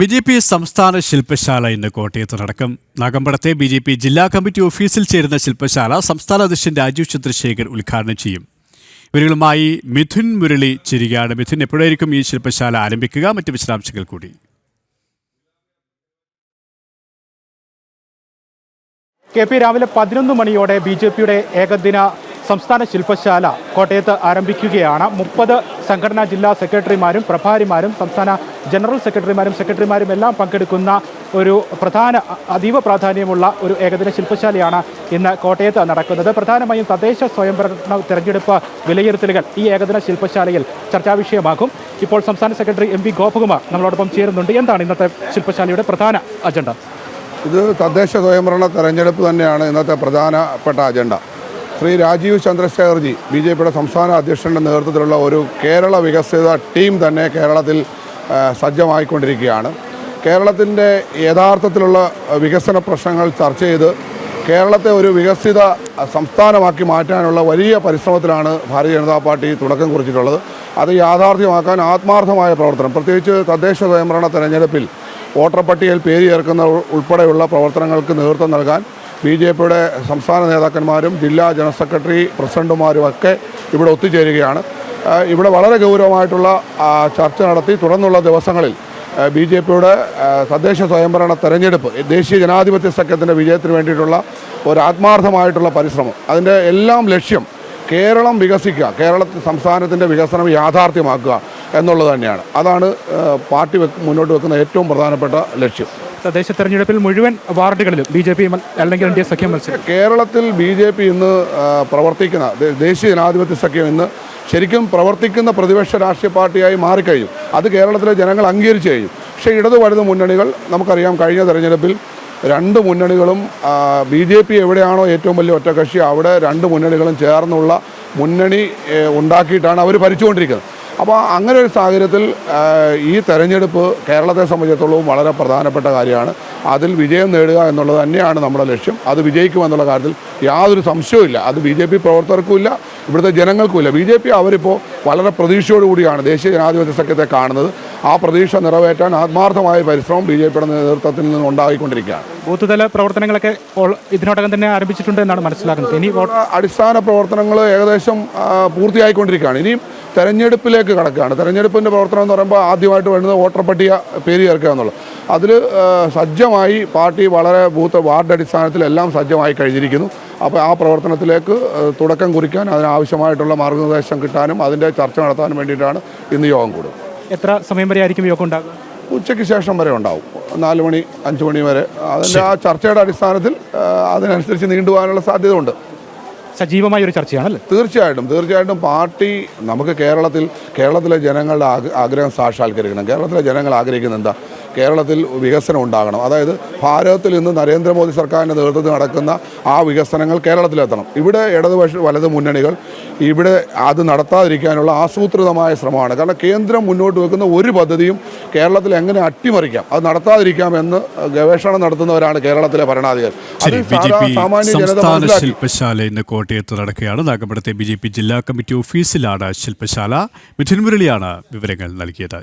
B J P സംസ്ഥാന ശില്പശാല ഇന്ന് കോട്ടയത്ത് നടക്കും നാഗമ്പടത്തെ ബി ജെ പി ജില്ലാ കമ്മിറ്റി ഓഫീസിൽ ചേരുന്ന ശില്പശാല സംസ്ഥാന അധ്യക്ഷൻ രാജീവ് ചന്ദ്രശേഖർ ഉദ്ഘാടനം ചെയ്യും. ഇവരുമായി മിഥുൻ മുരളി ചിരികയാണ് മിഥുൻ എപ്പോഴായിരിക്കും ഈ ശില്പശാല ആരംഭിക്കുക? മറ്റ് വിശദാംശങ്ങൾ കൂടി. കെ പി രാവിലെ പതിനൊന്ന് മണിയോടെ ബി ജെ പിയുടെ ഏകദിന സംസ്ഥാന ശില്പശാല കോട്ടയത്ത് ആരംഭിക്കുകയാണ്. മുപ്പത് സംഘടനാ ജില്ലാ സെക്രട്ടറിമാരും പ്രഭാരിമാരും സംസ്ഥാന ജനറൽ സെക്രട്ടറിമാരും സെക്രട്ടറിമാരും എല്ലാം പങ്കെടുക്കുന്ന ഒരു പ്രധാന അതീവ പ്രാധാന്യമുള്ള ഒരു ഏകദിന ശില്പശാലയാണ് ഇന്ന് കോട്ടയത്ത് നടക്കുന്നത്. പ്രധാനമായും തദ്ദേശ സ്വയംഭരണ തെരഞ്ഞെടുപ്പ് വിലയിരുത്തലുകൾ ഈ ഏകദിന ശില്പശാലയിൽ ചർച്ചാ വിഷയമാകും. ഇപ്പോൾ സംസ്ഥാന സെക്രട്ടറി എം വി ഗോപകുമാർ നമ്മളോടൊപ്പം ചേരുന്നുണ്ട്. എന്താണ് ഇന്നത്തെ ശില്പശാലയുടെ പ്രധാന അജണ്ട? ഇത് തദ്ദേശ സ്വയംഭരണ തെരഞ്ഞെടുപ്പ് തന്നെയാണ് ഇന്നത്തെ പ്രധാനപ്പെട്ട agenda. Shri Rajeev Chandrashekharji B J പിയുടെ സംസ്ഥാന അധ്യക്ഷന്റെ നേതൃത്വത്തിലുള്ള ഒരു കേരള വികസിത ടീം തന്നെ കേരളത്തിൽ സജ്ജമായിക്കൊണ്ടിരിക്കുകയാണ്. കേരളത്തിന്റെ യഥാർത്ഥത്തിലുള്ള വികസന പ്രശ്നങ്ങൾ ചർച്ച ചെയ്ത് കേരളത്തെ ഒരു വികസിത സംസ്ഥാനമാക്കി മാറ്റാനുള്ള വലിയ പരിശ്രമത്തിലാണ് ഭാരതീയ ജനതാ പാർട്ടി തുടക്കം കുറിച്ചിട്ടുള്ളത്. അത് യാഥാർത്ഥ്യമാക്കാൻ ആത്മാർത്ഥമായ പ്രവർത്തനം. പ്രത്യേകിച്ച് തദ്ദേശ സ്വയംഭരണ തെരഞ്ഞെടുപ്പിൽ വോട്ടർ പട്ടികയിൽ പേര് ചേർക്കുന്ന ഉൾ- ഉൾപ്പെടെയുള്ള പ്രവർത്തനങ്ങൾക്ക് നേതൃത്വം നൽകാൻ ബി ജെ പിയുടെ സംസ്ഥാന നേതാക്കന്മാരും ജില്ലാ ജനറൽ സെക്രട്ടറി പ്രസിഡന്റുമാരും ഒക്കെ ഇവിടെ ഒത്തുചേരുകയാണ്. ഇവിടെ വളരെ ഗൗരവമായിട്ടുള്ള ചർച്ച നടത്തി തുടർന്നുള്ള ദിവസങ്ങളിൽ ബി ജെ പിയുടെ തദ്ദേശ സ്വയംഭരണ തെരഞ്ഞെടുപ്പ് ദേശീയ ജനാധിപത്യ സഖ്യത്തിന്റെ വിജയത്തിന് വേണ്ടിയിട്ടുള്ള ഒരു ആത്മാർത്ഥമായിട്ടുള്ള പരിശ്രമം. അതിന്റെ എല്ലാം ലക്ഷ്യം കേരളം വികസിക്കുക കേരള സംസ്ഥാനത്തിന്റെ വികസനം യാഥാർത്ഥ്യമാക്കുക എന്നുള്ളത് തന്നെയാണ്. അതാണ് പാർട്ടി മുന്നോട്ട് വെക്കുന്ന ഏറ്റവും പ്രധാനപ്പെട്ട ലക്ഷ്യം. തദ്ദേശ തെരഞ്ഞെടുപ്പിൽ മുഴുവൻ വാർഡുകളിലും ബി ജെ പി അല്ലെങ്കിൽ എൻ ഡി എ സഖ്യം മത്സരം കേരളത്തിൽ ബി ജെ പി ഇന്ന് പ്രവർത്തിക്കുന്ന ദേശീയ ജനാധിപത്യ സഖ്യം ഇന്ന് ശരിക്കും പ്രവർത്തിക്കുന്ന പ്രതിപക്ഷ രാഷ്ട്രീയ പാർട്ടിയായി മാറിക്കഴിഞ്ഞു. അത് കേരളത്തിലെ ജനങ്ങൾ അംഗീകരിച്ചു കഴിഞ്ഞു. പക്ഷേ ഇടതു വലത് മുന്നണികൾ നമുക്കറിയാം കഴിഞ്ഞ തെരഞ്ഞെടുപ്പിൽ രണ്ട് മുന്നണികളും ബി ജെ പി എവിടെയാണോ ഏറ്റവും വലിയ ഒറ്റകക്ഷി അവിടെ രണ്ട് മുന്നണികളും ചേർന്നുള്ള മുന്നണി ഉണ്ടാക്കിയിട്ടാണ് അവർ ഭരിച്ചുകൊണ്ടിരിക്കുന്നത്. അപ്പോൾ അങ്ങനെ ഒരു സാഹചര്യത്തിൽ ഈ തെരഞ്ഞെടുപ്പ് കേരളത്തെ സംബന്ധിച്ചിടത്തോളം വളരെ പ്രധാനപ്പെട്ട കാര്യമാണ്. അതിൽ വിജയം നേടുക എന്നുള്ളത് തന്നെയാണ് നമ്മുടെ ലക്ഷ്യം. അത് വിജയിക്കുമെന്നുള്ള കാര്യത്തിൽ യാതൊരു സംശയവുമില്ല അത് ബി ജെ പി പ്രവർത്തകർക്കുമില്ല ഇവിടുത്തെ ജനങ്ങൾക്കുമില്ല ബി ജെ പി അവരിപ്പോൾ വളരെ പ്രതീക്ഷയോടുകൂടിയാണ് ദേശീയ ജനാധിപത്യ സഖ്യത്തെ കാണുന്നത്. ആ പ്രതീക്ഷ നിറവേറ്റാൻ ആത്മാർത്ഥമായ പരിശ്രമം ബി ജെ പിയുടെ നേതൃത്വത്തിൽ നിന്ന് ഉണ്ടായിക്കൊണ്ടിരിക്കുകയാണ്. ബൂത്ത് തല പ്രവർത്തനങ്ങളൊക്കെ ഇതിനോടകം തന്നെ ആരംഭിച്ചിട്ടുണ്ട് എന്നാണ് മനസ്സിലാക്കുന്നത് ഇനി അടിസ്ഥാന പ്രവർത്തനങ്ങൾ ഏകദേശം പൂർത്തിയായിക്കൊണ്ടിരിക്കുകയാണ്. ഇനിയും തെരഞ്ഞെടുപ്പിലേക്ക് കടക്കുകയാണ്. തെരഞ്ഞെടുപ്പിന്റെ പ്രവർത്തനം എന്ന് പറയുമ്പോൾ ആദ്യമായിട്ട് വേണ്ടത് വോട്ടർ പട്ടിക പേര് ചേർക്കുക എന്നുള്ളത്. അതിൽ സജ്ജമായി പാർട്ടി വളരെ ബൂത്ത് വാർഡ് അടിസ്ഥാനത്തിൽ എല്ലാം സജ്ജമായി കഴിഞ്ഞിരിക്കുന്നു. അപ്പോൾ ആ പ്രവർത്തനത്തിലേക്ക് തുടക്കം കുറിക്കാൻ അതിനാവശ്യമായിട്ടുള്ള മാർഗനിർദ്ദേശം കിട്ടാനും അതിന്റെ ചർച്ച നടത്താനും വേണ്ടിയിട്ടാണ് ഇന്ന് യോഗം കൂടുന്നത് എത്ര സമയം വരെ ആയിരിക്കും യോഗം ഉണ്ടാകുക? ഉച്ചയ്ക്ക് ശേഷം വരെ ഉണ്ടാവും. നാല് മണി അഞ്ച് മണി വരെ. അതിന്റെ ആ ചർച്ചയുടെ അടിസ്ഥാനത്തിൽ അതിനനുസരിച്ച് നീണ്ടുപോകാനുള്ള സാധ്യതയുണ്ട്. സജീവമായ ഒരു ചർച്ചയാണല്ലേ? തീർച്ചയായിട്ടും തീർച്ചയായിട്ടും പാർട്ടി നമുക്ക് കേരളത്തിൽ കേരളത്തിലെ ജനങ്ങളുടെ ആഗ്ര- ആഗ്രഹം സാക്ഷാത്കരിക്കണം. കേരളത്തിലെ ജനങ്ങൾ ആഗ്രഹിക്കുന്നത് എന്താ? കേരളത്തിൽ വികസനം ഉണ്ടാകണം. അതായത് ഭാരതത്തിൽ ഇന്ന് നരേന്ദ്രമോദി സർക്കാരിന്റെ നേതൃത്വത്തിൽ നടക്കുന്ന ആ വികസനങ്ങൾ കേരളത്തിലെത്തണം. ഇവിടെ ഇടതുപക്ഷ വലത് മുന്നണികൾ ഇവിടെ അത് നടത്താതിരിക്കാനുള്ള ആസൂത്രിതമായ ശ്രമമാണ്. കാരണം കേന്ദ്രം മുന്നോട്ട് വെക്കുന്ന ഒരു പദ്ധതിയും കേരളത്തിൽ എങ്ങനെ അട്ടിമറിക്കാം? അത് നടത്താതിരിക്കാം എന്ന് ഗവേഷണം നടത്തുന്നവരാണ് കേരളത്തിലെ ഭരണാധികാരി. സംസ്ഥാന ശില്പശാല ഇന്ന് കോട്ടയത്ത് നടക്കുകയാണ്. നാഗമ്പടത്തെ ബി ജെ പി ജില്ലാ കമ്മിറ്റി ഓഫീസിലാണ് ശില്പശാല. മിഥുൻ മുരളിയാണ് വിവരങ്ങൾ നൽകിയത്.